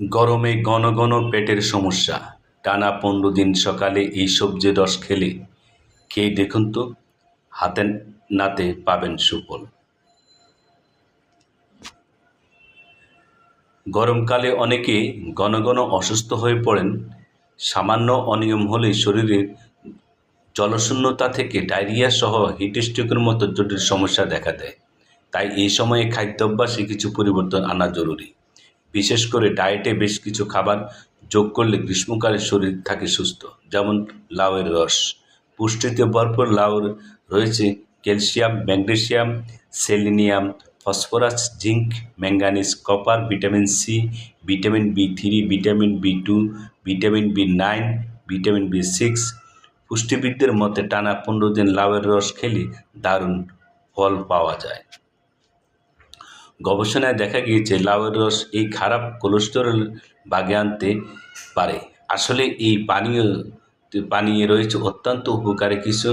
গরমে ঘন ঘন পেটের সমস্যা। টানা পনেরো দিন সকালে এই সবজি রস খেলে খেয়ে দেখুন তো, হাতে নাতে পাবেন সুফল। গরমকালে অনেকে ঘন ঘন অসুস্থ হয়ে পড়েন। সামান্য অনিয়ম হলে শরীরে জলশূন্যতা থেকে ডায়রিয়া সহ হিটস্ট্রোকের মতো জটিল সমস্যা দেখা দেয়। তাই এই সময়ে খাদ্যাভ্যাসে কিছু পরিবর্তন আনা জরুরি। বিশেষ করে ডায়েটে বেশ কিছু খাবার যোগ করলে গ্রীষ্মকালে শরীর থাকে সুস্থ, যেমন লাউয়ের রস। পুষ্টিতে ভরপুর লাউর রয়েছে calcium, magnesium, selenium, phosphorus, zinc, manganese, copper, vitamin C vitamin B three vitamin B two vitamin B nine vitamin B six পুষ্টিবিদদের মতে টানা পনেরো দিন লাউয়ের রস খেলে দারুণ ফল পাওয়া যায়। গবেষণায় দেখা গিয়েছে লাউয়ের রস এই খারাপ কোলেস্টেরল বাগে আনতে পারে। আসলে এই পানীয় পানীয় রয়েছে অত্যন্ত উপকারী কিছু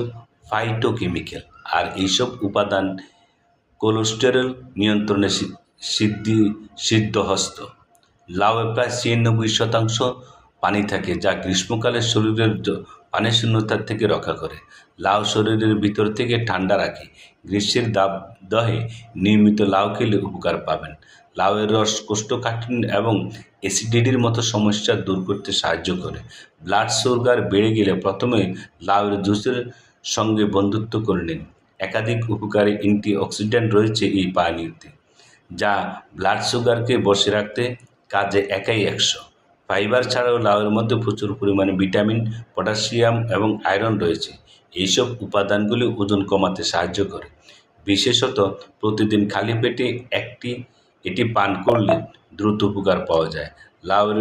ফাইটোকেমিক্যাল আর এইসব উপাদান কোলেস্টেরল নিয়ন্ত্রণে সিদ্ধি, সিদ্ধহস্ত। লাউয়ে প্রায় ছিয়ানব্বই শতাংশ পানি থাকে যা গ্রীষ্মকালে শরীরের জ- পানি শূন্যতার থেকে রক্ষা করে। লাউ শরীরের ভিতর থেকে ঠান্ডা রাখে। গ্রীষ্মের দাবদাহে নিয়মিত লাউ খেলে উপকার পাবেন। লাউয়ের রস কোষ্ঠকাঠিন্য এবং অ্যাসিডিটির মতো সমস্যা দূর করতে সাহায্য করে। ব্লাড সুগার বেড়ে গেলে প্রথমে লাউয়ের জুসের সঙ্গে বন্ধুত্ব করে নিন। একাধিক উপকারী অ্যান্টিঅক্সিডেন্ট রয়েছে এই পানীয়তে যা ব্লাড সুগারকে বসে রাখতে কাজে একাই একশো। ফাইবার ছাড়াও লাউয়ের মধ্যে প্রচুর পরিমাণে ভিটামিন, পটাশিয়াম এবং আয়রন রয়েছে। এইসব উপাদানগুলি ওজন কমাতে সাহায্য করে। বিশেষত প্রতিদিন খালি পেটে একটি, এটি পান করলে দ্রুত উপকার পাওয়া যায়। লাউয়ের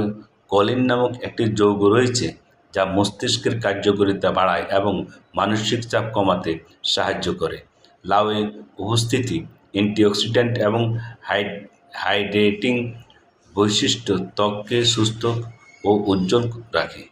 কলিন নামক একটি যৌগ রয়েছে যা মস্তিষ্কের কার্যকারিতা বাড়ায় এবং মানসিক চাপ কমাতে সাহায্য করে। লাউয়ে উপস্থিতি, অ্যান্টিঅক্সিডেন্ট এবং হাইড, হাইড্রেটিং বৈশিষ্ট্য ত্বককে সুস্থ ও উজ্জ্বল রাখে।